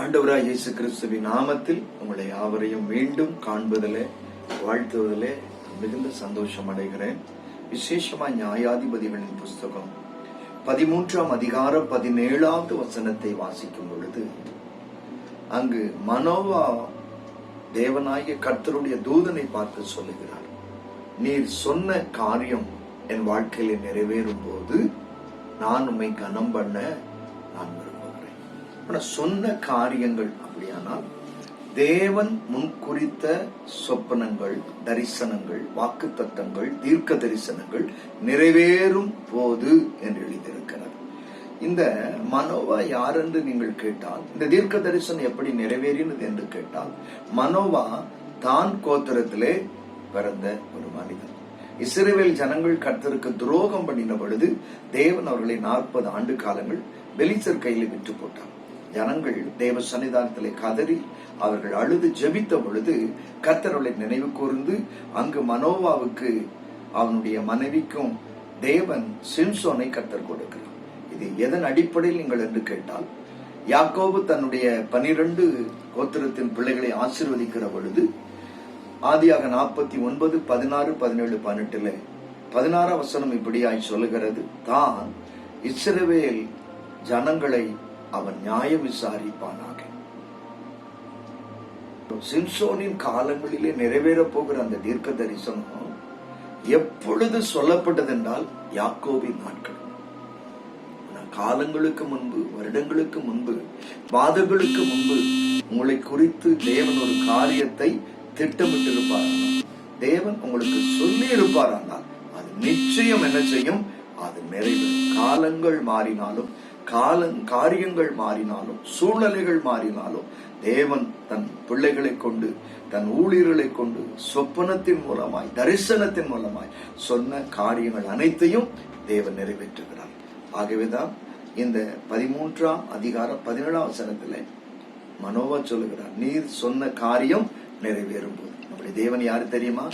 ஆண்டவராய் இயேசு கிறிஸ்துவின் நாமத்தில் உங்களை யாவரையும் மீண்டும் காண்பதிலே வாழ்த்துவதிலே மிகுந்த சந்தோஷம் அடைகிறேன். விசேஷமா நியாயாதிபதிகளின் புஸ்தகம் பதிமூன்றாம் அதிகாரம் பதினேழாவது வசனத்தை வாசிக்கும் பொழுது அங்கு மனோவா தேவனாகிய கர்த்தருடைய தூதனை பார்த்து சொல்லுகிறார் நீர் சொன்ன காரியம் என் வாழ்க்கையில நிறைவேறும் போது நான் உண்மை கனம் பண்ண நான் வருவேன். ஆனால் சொன்ன காரியங்கள் அப்படியானால் தேவன் முன்குறித்த சொப்பனங்கள் தரிசனங்கள் வாக்குத்தத்தங்கள் தீர்க்க தரிசனங்கள் நிறைவேறும் போது என்று எழுதியிருக்கிறது. இந்த மனோவா யார் என்று நீங்கள் கேட்டால் இந்த தீர்க்க தரிசனம் எப்படி நிறைவேறினது என்று கேட்டால் மனோவா தான் கோத்திரத்திலே பிறந்த ஒரு மனிதன். இஸ்ரேவேல் ஜனங்கள் கர்த்தருக்கு துரோகம் பண்ணின பொழுது தேவன் அவர்களை நாற்பது ஆண்டு காலங்கள் பெலிசர் கையில் விட்டு போட்டார். ஜனங்கள் தேவ சன்னிதானத்திலே கதறி அவர்கள் அழுது ஜெபித்த பொழுது கத்தர்களை நினைவு கூர்ந்து அங்கு மனோவாவுக்கு அவனுடைய மனைவிக்கும் தேவன் சிம்சோனை கத்தர் கொடுக்கிறார். இது எதன் அடிப்படையில் நீங்கள் என்று கேட்டால் யாக்கோபு தன்னுடைய பனிரெண்டு கோத்திரத்தின் பிள்ளைகளை ஆசிர்வதிக்கிற பொழுது ஆதியாக நாற்பத்தி ஒன்பது பதினாறு பதினேழு பதினெட்டுல பதினாறாம் வசனம் இப்படியாய் சொல்லுகிறது தான் இஸ்ரவேல் ஜனங்களை அவன் நியாயம் விசாரிப்பானாக. சிம்சோனின் காலங்களிலே நிறைவேறப் போகிற அந்த தீர்க்க தரிசனம் எப்பொழுது சொல்லப்பட்டதென்றால் யாக்கோவின் யாக்கோபின் நாட்கள். காலங்களுக்கு முன்பு வருடங்களுக்கு முன்பு மாதங்களுக்கு முன்பு உங்களை குறித்து தேவன் ஒரு காரியத்தை திட்டமிட்டிருப்பார். தேவன் உங்களுக்கு சொல்லி இருப்பாரானால் அது நிச்சயம் என்ன செய்யும்? அது நிறைவு காலங்கள் மாறினாலும் காலம் காரியங்கள் மாறினாலும் சூழ்நிலைகள் மாறினாலும் தேவன் தன் பிள்ளைகளை கொண்டு தன் ஊழியர்களை கொண்டு சொப்பனத்தின் மூலமாய் தரிசனத்தின் மூலமாய் சொன்ன காரியங்கள் அனைத்தையும் தேவன் நிறைவேற்றுகிறார். ஆகவேதான் இந்த பதிமூன்றாம் அதிகாரம் பதினேழாம் வசனத்தில் மனோவா சொல்லுகிறார் நீர் சொன்ன காரியம் நிறைவேறும் போது நம்முடைய தேவன் யாரு தெரியுமா?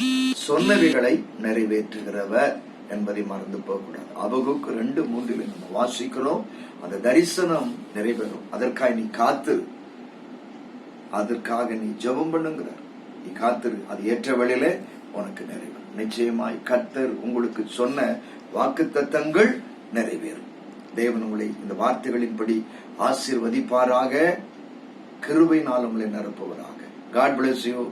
சொன்னவைகளை நிறைவேற்றுகிறவர். என்பதை மறந்து போகக்கூடாது. அபகுக்கு ரெண்டு மூன்றில் நம்ம வாசிக்கிறோம். அந்த தரிசனம் நிறைவேறும். அதற்காக நீ காத்து அதற்காக நீ ஜெபம் பண்ணுங்கிறார். நீ காத்திரு அது ஏற்ற வழியில உனக்கு நிறைவேறும். நிச்சயமாய் கர்த்தர் உங்களுக்கு சொன்ன வாக்கு தத்தங்கள் நிறைவேறும். தேவன் உங்களை இந்த வார்த்தைகளின்படி ஆசீர்வதிப்பாராக. கிருபையினால் உங்களை நிரப்புவராக. God bless you